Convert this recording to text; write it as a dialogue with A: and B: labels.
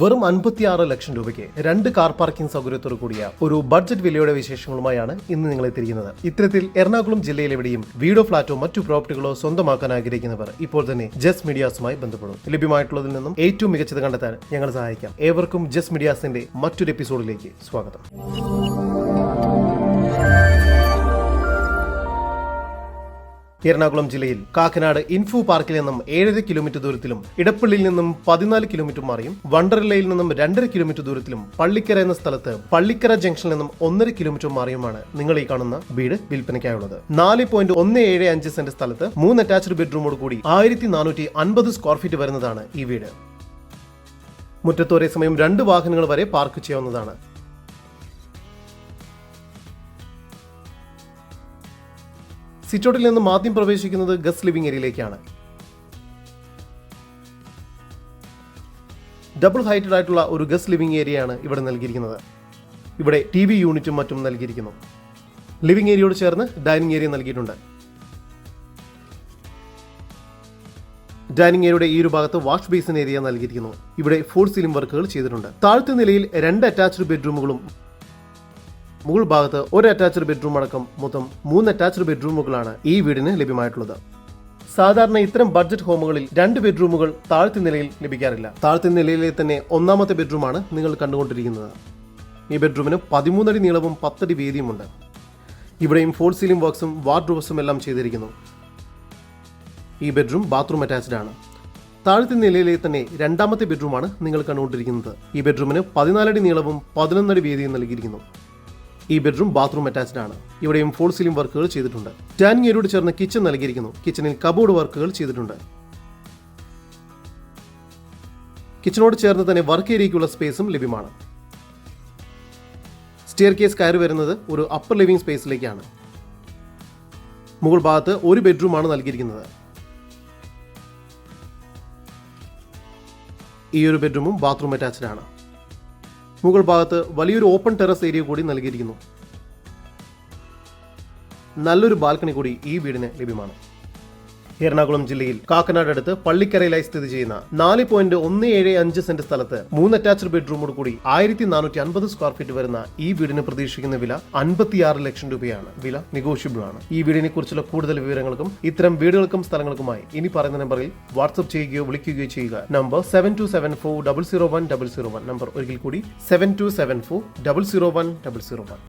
A: വെറും അൻപത്തിയാറ് ലക്ഷം രൂപയ്ക്ക് രണ്ട് കാർ പാർക്കിംഗ് സൗകര്യത്തോടു കൂടിയ ഒരു ബഡ്ജറ്റ് വിലയുടെ വിശേഷങ്ങളുമായാണ് ഇന്ന് നിങ്ങൾ എത്തിയിരിക്കുന്നത്. ഇത്തരത്തിൽ എറണാകുളം ജില്ലയിൽ എവിടെയും വീടോ ഫ്ളാറ്റോ മറ്റു പ്രോപ്പർട്ടികളോ സ്വന്തമാക്കാൻ ആഗ്രഹിക്കുന്നവർ ഇപ്പോൾ തന്നെ ജസ് മീഡിയാസുമായി ബന്ധപ്പെടും. ലഭ്യമായിട്ടുള്ളതിൽ നിന്നും ഏറ്റവും മികച്ചത് കണ്ടെത്താൻ ഞങ്ങൾ സഹായിക്കാം. ഏവർക്കും ജസ് മീഡിയാസിന്റെ മറ്റൊരു എപ്പിസോഡിലേക്ക് സ്വാഗതം. എറണാകുളം ജില്ലയിൽ കാക്കനാട് ഇൻഫോ പാർക്കിൽ നിന്നും ഏഴര കിലോമീറ്റർ ദൂരത്തിലും ഇടപ്പള്ളിയിൽ നിന്നും പതിനാല് കിലോമീറ്റർ മാറിയും വണ്ടർലയിൽ നിന്നും രണ്ടര കിലോമീറ്റർ ദൂരത്തിലും പള്ളിക്കര എന്ന സ്ഥലത്ത് പള്ളിക്കര ജംഗ്ഷനിൽ നിന്നും ഒന്നര കിലോമീറ്റർ മാറിയുമാണ് നിങ്ങൾ ഈ കാണുന്ന വീട് വിൽപ്പനയ്ക്കായുള്ളത്. നാല് പോയിന്റ് ഒന്ന് ഏഴ് അഞ്ച് സെന്റ് സ്ഥലത്ത് മൂന്ന് അറ്റാച്ച്ഡ് ബെഡ്റൂമോട് കൂടി ആയിരത്തി നാനൂറ്റി അൻപത് സ്ക്വയർ ഫീറ്റ് വരുന്നതാണ് ഈ വീട്. മുറ്റത്ത് ഒരേ സമയം രണ്ട് വാഹനങ്ങൾ വരെ പാർക്ക് ചെയ്യാവുന്നതാണ്. സിറ്റൗട്ടിൽ നിന്ന് ആദ്യം പ്രവേശിക്കുന്നത് ഗസ് ലിവിംഗ് ഏരിയയിലേക്കാണ്. ഡബിൾ ഹൈറ്റഡ് ആയിട്ടുള്ള ഒരു ഗസ് ലിവിംഗ് ഏരിയയാണ് ഇവിടെ നൽകിയിരിക്കുന്നത്. ഇവിടെ ടി വി യൂണിറ്റും മറ്റും നൽകിയിരിക്കുന്നു. ലിവിംഗ് ഏരിയയോട് ചേർന്ന് ഡൈനിങ് ഏരിയ നൽകിയിട്ടുണ്ട്. ഡൈനിങ് ഏരിയയുടെ ഈ ഒരു ഭാഗത്ത് വാഷ് ബേസിൻ ഏരിയ നൽകിയിരിക്കുന്നു. ഇവിടെ ഫോർ സീലിംഗ് വർക്കുകൾ ചെയ്തിട്ടുണ്ട്. താഴത്തെ നിലയിൽ രണ്ട് അറ്റാച്ച്ഡ് ബെഡ്റൂമുകളും മുകൾ ഭാഗത്ത് ഒരു അറ്റാച്ച്ഡ് ബെഡ്റൂം അടക്കം മൊത്തം മൂന്ന് അറ്റാച്ച്ഡ് ബെഡ്റൂമുകളാണ് ഈ വീടിന് ലഭ്യമായിട്ടുള്ളത്. സാധാരണ ഇത്തരം ബഡ്ജറ്റ് ഹോമുകളിൽ രണ്ട് ബെഡ്റൂമുകൾ താഴ്ത്തി നിലയിൽ ലഭിക്കാറില്ല. താഴ്ത്തി നിലയിലെ തന്നെ ഒന്നാമത്തെ ബെഡ്റൂമാണ് നിങ്ങൾ കണ്ടുകൊണ്ടിരിക്കുന്നത്. ഈ ബെഡ്റൂമിന് പതിമൂന്നടി നീളവും പത്തടി വീതിയുമുണ്ട്. ഇവിടെയും ഫോൾ സീലിംഗ് വർക്ക്സും വാർഡ്രോബ്സും എല്ലാം ചെയ്തിരിക്കുന്നു. ഈ ബെഡ്റൂം ബാത്റൂം അറ്റാച്ച്ഡ് ആണ്. താഴത്തെ നിലയിലെ തന്നെ രണ്ടാമത്തെ ബെഡ്റൂമാണ് നിങ്ങൾ കണ്ടുകൊണ്ടിരിക്കുന്നത്. ഈ ബെഡ്റൂമിന് പതിനാലടി നീളവും പതിനൊന്നടി വീതിയും നൽകിയിരിക്കുന്നു. ഈ ബെഡ്റൂം ബാത്റൂം അറ്റാച്ച്ഡ് ആണ്. ഇവിടെയും ഫോൾ സീലിംഗ് വർക്കുകൾ ചെയ്തിട്ടുണ്ട്. ഡൈനിങ് ഏരിയോട് ചേർന്ന് കിച്ചൺ നൽകിയിരിക്കുന്നു. കിച്ചണിൽ കബോർഡ് വർക്കുകൾ ചെയ്തിട്ടുണ്ട്. കിച്ചണോട് ചേർന്ന് തന്നെ വർക്ക് ഏരിയയ്ക്കുള്ള സ്പേസും ലഭ്യമാണ്. സ്റ്റിയർ കേസ് കയറി വരുന്നത് ഒരു അപ്പർ ലിവിംഗ് സ്പേസിലേക്കാണ് മുകൾ ഭാഗത്ത് ഒരു ബെഡ്റൂമാണ് നൽകിയിരിക്കുന്നത്. ഈ ഒരു ബെഡ്റൂമും ബാത്റൂം അറ്റാച്ച്ഡ് ആണ്. മുകൾ ഭാഗത്ത് വലിയൊരു ഓപ്പൺ ടെറസ് ഏരിയ കൂടി നൽകിയിരിക്കുന്നു. നല്ലൊരു ബാൽക്കണി കൂടി ഈ വീടിന് ലഭ്യമാണ്. എറണാകുളം ജില്ലയിൽ. കാക്കനാട് അടുത്ത് പള്ളിക്കരയിലായി സ്ഥിതി ചെയ്യുന്ന നാല് പോയിന്റ് ഒന്ന് ഏഴ് അഞ്ച് സെന്റ് സ്ഥലത്ത് മൂന്ന് അറ്റാച്ച്ഡ് ബെഡ്റൂമോട് കൂടി ആയിരത്തി നാനൂറ്റി അൻപത് സ്ക്വയർ ഫീറ്റ് വരുന്ന ഈ വീടിന് പ്രതീക്ഷിക്കുന്ന വില അൻപത്തിയാറ് ലക്ഷം രൂപയാണ്. വില നെഗോഷ്യബിൾ ആണ്. ഈ വീടിനെ കുറിച്ചുള്ള കൂടുതൽ വിവരങ്ങൾക്കും ഇത്തരം വീടുകൾക്കും സ്ഥലങ്ങൾക്കുമായി ഇനി പറയുന്ന നമ്പറിൽ വാട്സ്ആപ്പ് ചെയ്യുകയോ വിളിക്കുകയോ ചെയ്യുക. Number seven two seven four double zero one double zero one number ഒരിക്കൽ കൂടി seven two seven four double zero one double zero one